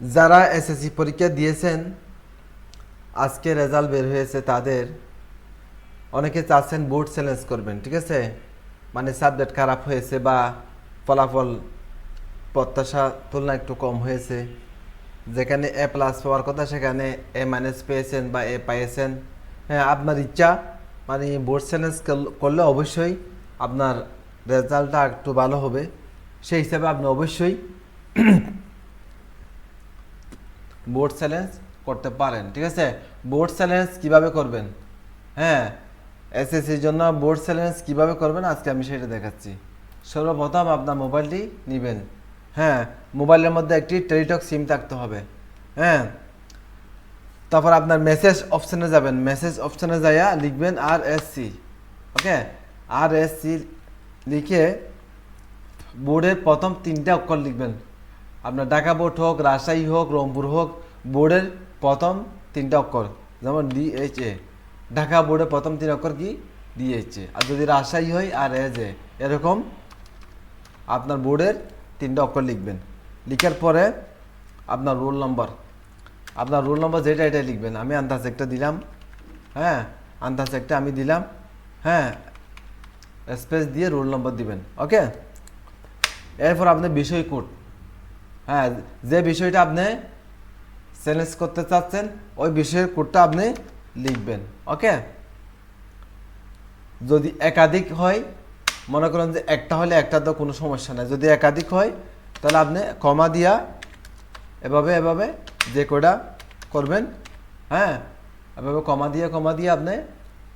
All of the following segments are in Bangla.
যারা এসএসসি পরীক্ষা দিয়েছেন, আজকে রেজাল্ট বের হয়েছে তাদের, অনেকে চাচ্ছেন বোর্ড চ্যালেঞ্জ করবেন, ঠিক আছে? মানে সাবজেক্ট খারাপ হয়েছে বা ফলাফল প্রত্যাশা তুলনা একটু কম হয়েছে। যেখানে এ প্লাস পাওয়ার কথা, সেখানে এ মাইনাস পেয়েছেন বা এ পাইয়েছেন। হ্যাঁ আপনার ইচ্ছা মানে বোর্ড চ্যালেঞ্জ করলে অবশ্যই আপনার রেজাল্টটা একটু ভালো হবে। সেই হিসাবে আপনি অবশ্যই বোর্ড চ্যালেঞ্জ করতে পারেন, ঠিক আছে? বোর্ড চ্যালেঞ্জ কীভাবে করবেন? হ্যাঁ এসএসসির জন্য বোর্ড চ্যালেঞ্জ কীভাবে করবেন? আজকে আমি সেটা দেখাচ্ছি। সর্বপ্রথম আপনার মোবাইলটি নেবেন। হ্যাঁ মোবাইলের মধ্যে একটি টেলিটক সিম থাকতে হবে। হ্যাঁ তারপর আপনার মেসেজ অপশানে যাবেন। মেসেজ অপশানে যাইয়া লিখবেন R S C okay? R S লিখে বোর্ডের প্রথম তিনটে অক্ষর লিখবেন। আপনার ঢাকা বোর্ড হোক, রাজশাহী হোক, রংপুর হোক, বোর্ডের প্রথম তিনটা অক্ষর, যেমন ডিএইচ এ ঢাকা বোর্ডের প্রথম তিন অক্ষর কি? ডিএইচ এ আর যদি রাজশাহী হয় আর এজ এ এরকম আপনার বোর্ডের তিনটা অক্ষর লিখবেন। লিখার পরে আপনার রোল নম্বর, আপনার রোল নম্বর যেটা, এটাই লিখবেন। আমি আন্দাজ একটা দিলাম হ্যাঁ আন্দাজ একটা আমি দিলাম হ্যাঁ স্পেস দিয়ে রোল নম্বর দিবেন ওকে এরপর আপনার বিষয় কোড হ্যাঁ যে বিষয়টা আপনি চ্যালেঞ্জ করতে চাচ্ছেন, ওই বিষয়ের কোডটা আপনি লিখবেন ওকে যদি একাধিক হয়, মনে করেন যে একটা হলে একটা তো কোনো সমস্যা নাই। যদি একাধিক হয়, তাহলে আপনি কমা দিয়া এভাবে এভাবে যে কোডা করবেন হ্যাঁ? এভাবে কমা দিয়ে কমা দিয়ে আপনি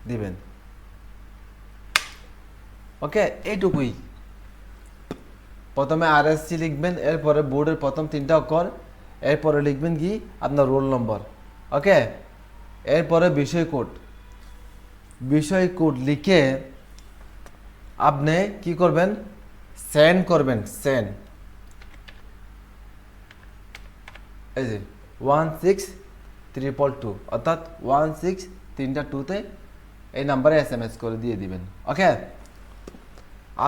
দিবেন। ওকে এইটুকুই। প্রথমে আর এস সি লিখবেন, এরপরে বোর্ডের প্রথম তিনটা অক্ষর, এরপরে লিখবেন কি? আপনার রোল নম্বর। ওকে? এরপরে বিষয় কোড। বিষয় কোড লিখে আপনি কি করবেন? সেন্ড করবেন সেন্ড এই যে ওয়ান সিক্স ত্রিপল টু অর্থাৎ ওয়ান সিক্স তিনটা টুতে এই নাম্বারে এস এম এস করে দিয়ে দিবেন। ওকে?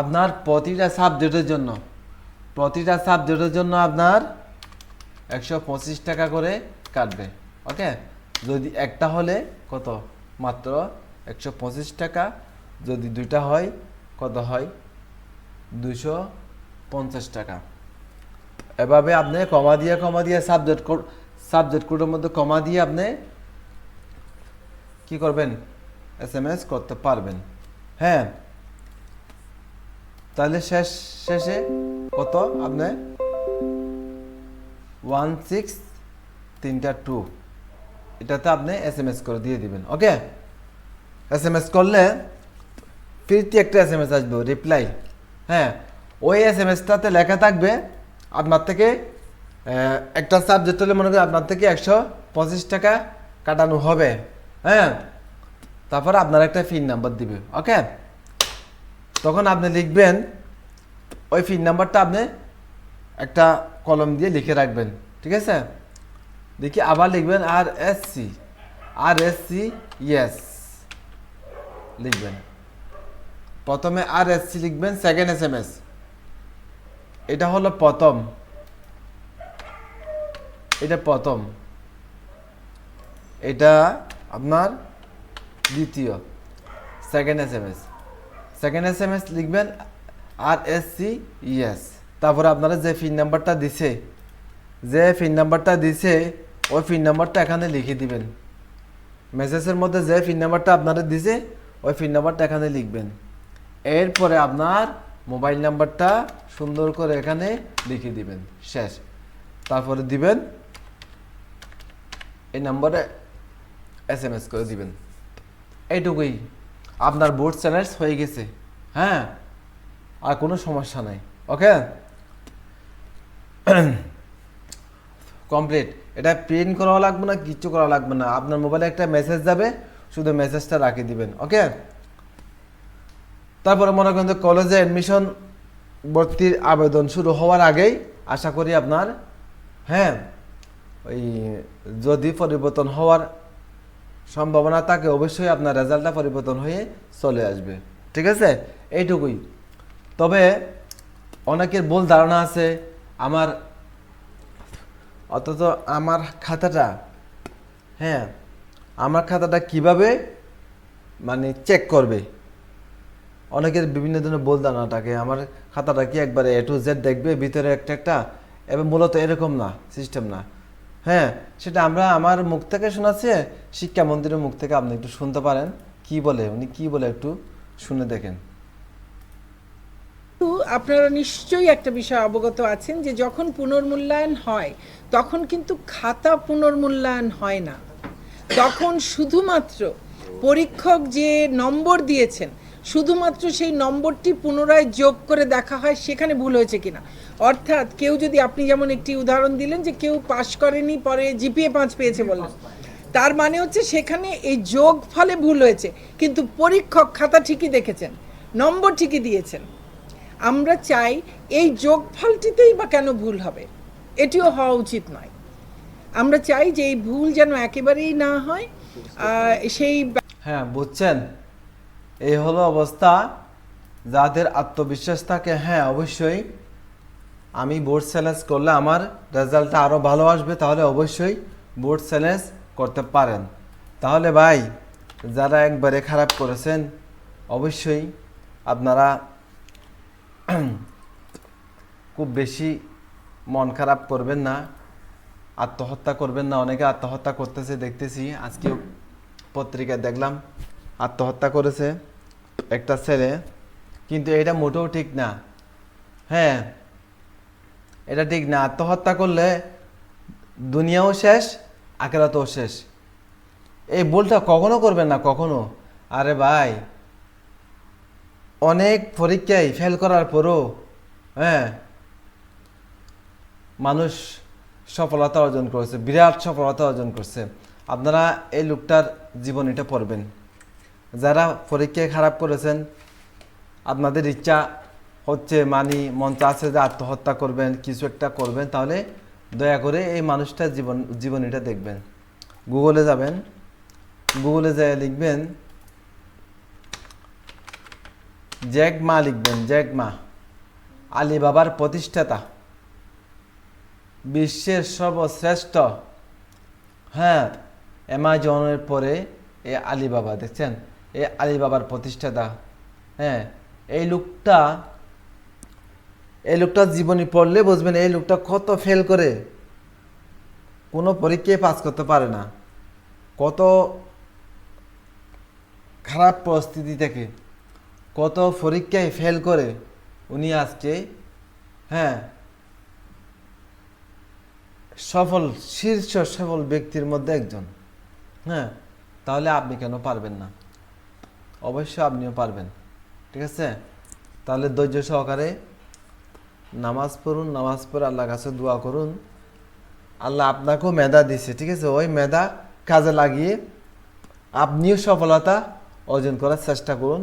আপনার প্রতিটা সাবজেক্টের জন্য প্রতিটা সাবজেক্টের জন্য আপনার একশো পঁচিশ টাকা করে কাটবে ওকে যদি একটা হলে কত? মাত্র একশো পঁচিশ টাকা। যদি দুইটা হয়, কত হয়? দুশো পঞ্চাশ টাকা। এভাবে আপনি কমা দিয়ে কমা দিয়ে সাবজেক্ট কোড সাবজেক্ট কোডের মধ্যে কমা দিয়ে আপনি কি করবেন? এস এম এস করতে পারবেন। হ্যাঁ? তাহলে শেষ, শেষে কত আপনি? ওয়ান সিক্স তিনটা টু এটাতে আপনি এস এম এস করে দিয়ে দিবেন ওকে এস এম এস করলে ফিরতি একটা এস এম এস আসবে রিপ্লাই হ্যাঁ ওই এস এম এসটাতে লেখা থাকবে আপনার থেকে একটা সাবজেক্ট হলে মনে করি আপনার থেকে একশো পঁচিশ টাকা কাটানো হবে হ্যাঁ? তারপর আপনার একটা ফিন নাম্বার দিবে ওকে তখন আপনি লিখবেন ওই ফিন নাম্বারটা আপনি একটা কলম দিয়ে লিখে রাখবেন, ঠিক আছে? দেখি আবার লিখবেন R S C R S C yes লিখবেন। প্রথমে আর এস সি লিখবেন সেকেন্ড এস এম এস এটা হলো প্রথম। এটা প্রথম। এটা আপনার দ্বিতীয়। Second S M S second S M S লিখবেন আর এস সি ইএস তারপরে আপনারা যে পিন নাম্বারটা দিছে, যে পিন নাম্বারটা দিছে, ওই পিন নাম্বারটা এখানে লিখে দিবেন। মেসেজের মধ্যে যে পিন নাম্বারটা আপনারা দিছে, ওই পিন নাম্বারটা এখানে লিখবেন। এরপরে আপনার মোবাইল নাম্বারটা সুন্দর করে এখানে লিখে দিবেন। শেষ। তারপরে দিবেন, এই নম্বরে এস এম এস করে দিবেন। এইটুকুই। আপনার বোর্ড চ্যানেলস হয়ে গেছে। হ্যাঁ? আর কোনো সমস্যা নাই। ওকে কমপ্লিট এটা প্রিন্ট করা লাগবে না কিচ্ছু করা লাগবে না। আপনার মোবাইলে একটা মেসেজ যাবে, শুধু মেসেজটা রাখি দিবেন। ওকে তারপরে মনে করেন যে কলেজে অ্যাডমিশন ভর্তির আবেদন শুরু হওয়ার আগেই আশা করি আপনার হ্যাঁ ওই যদি পরিবর্তন হওয়ার সম্ভাবনা থাকে, অবশ্যই আপনার রেজাল্টটা পরিবর্তন হয়ে চলে আসবে। ঠিক আছে? এইটুকুই। তবে অনেকের ভুল ধারণা আছে। আমার অথচ আমার খাতাটা হ্যাঁ আমার খাতাটা কীভাবে মানে চেক করবে? অনেকের বিভিন্ন ধরনের বলদানা থাকে। আমার খাতাটা কি একবারে এ টু জেড দেখবে? ভিতরে একটা একটা, এবং মূলত এরকম না সিস্টেম না। হ্যাঁ সেটা আমরা আমার মুখ থেকে শোনাচ্ছি, শিক্ষামন্ত্রীর মুখ থেকে আপনি একটু শুনতে পারেন। কি বলে, উনি কি বলে একটু শুনে দেখেন। আপনারা নিশ্চয়ই একটা বিষয় অবগত আছেন যে যখন পুনর্মূল্যায়ন হয়, তখন কিন্তু খাতা পুনর্মূল্যায়ন হয় না। তখন শুধুমাত্র পরীক্ষক যে নম্বর দিয়েছেন, শুধুমাত্র সেই নম্বরটি পুনরায় যোগ করে দেখা হয়, সেখানে ভুল হয়েছে কিনা? অর্থাৎ কেউ যদি আপনি যেমন একটি উদাহরণ দিলেন যে কেউ পাশ করেনি, পরে জিপিএ পাঁচ পেয়েছে বললেন। তার মানে হচ্ছে সেখানে এই যোগ ফলে ভুল হয়েছে, কিন্তু পরীক্ষক খাতা ঠিকই দেখেছেন, নম্বর ঠিকই দিয়েছেন। আমরা চাই এই যোগফলটিতেই বা কেন ভুল হবে? এটিও হওয়া উচিত নয়। আমরা চাই যে এই ভুল যেন একেবারেই না হয়। সেই হ্যাঁ বুঝছেন? এই হলো অবস্থা। যাদের আত্মবিশ্বাস থাকে হ্যাঁ অবশ্যই। আমি বোর্ড চ্যালেঞ্জ করলে আমার রেজাল্টটা আরও ভালো আসবে তাহলে অবশ্যই বোর্ড চ্যালেঞ্জ করতে পারেন। তাহলে ভাই যারা একবারে খারাপ করেছেন অবশ্যই আপনারা খুব বেশি মন খারাপ করবেন না, আত্মহত্যা করবেন না। অনেকে আত্মহত্যা করতেছে, দেখতেছি। আজকে পত্রিকায় দেখলাম, আত্মহত্যা করেছে একটা ছেলে। কিন্তু এটা মোটেও ঠিক না। হ্যাঁ এটা ঠিক না। আত্মহত্যা করলে দুনিয়াও শেষ, আখেরাতেও শেষ। এই ভুলটা কখনো করবেন না, কখনো। আরে ভাই অনেক পরীক্ষায় ফেল করার পরও হ্যাঁ মানুষ সফলতা অর্জন করেছে, বিরাট সফলতা অর্জন করছে। আপনারা এই লোকটার জীবনীটা পড়বেন। যারা পরীক্ষায় খারাপ করেছেন, আপনাদের ইচ্ছা হচ্ছে, মানি মন চাচ্ছে যে আত্মহত্যা করবেন, কিছু একটা করবেন, তাহলে দয়া করে এই মানুষটার জীবন জীবনীটা দেখবেন। গুগলে যাবেন গুগলে যেয়ে লিখবেন জ্যাক মা লিখবেন জ্যাক মা। আলিবাবার প্রতিষ্ঠাতা। বিশ্বের সর্বশ্রেষ্ঠ। হ্যাঁ অ্যামাজনের পরে এ আলিবাবা, দেখছেন? এ আলিবাবার প্রতিষ্ঠাতা। হ্যাঁ এই লোকটা, এই লোকটার জীবনী পড়লে বুঝবেন এই লোকটা কত ফেল করে। কোনো পরীক্ষায় পাস করতে পারে না। কত খারাপ পরিস্থিতি থেকে। কত পরীক্ষায় ফেল করে উনি আজকে হ্যাঁ সফল, শীর্ষ সফল ব্যক্তির মধ্যে একজন। হ্যাঁ তাহলে আপনি কেন পারবেন না? অবশ্যই আপনিও পারবেন, ঠিক আছে? তাহলে ধৈর্য সহকারে নামাজ পড়ুন, নামাজ পড়ে আল্লাহ কাছে দোয়া করুন। আল্লাহ আপনাকেও মেধা দিছে, ঠিক আছে? ওই মেধা কাজে লাগিয়ে আপনিও সফলতা অর্জন করার চেষ্টা করুন।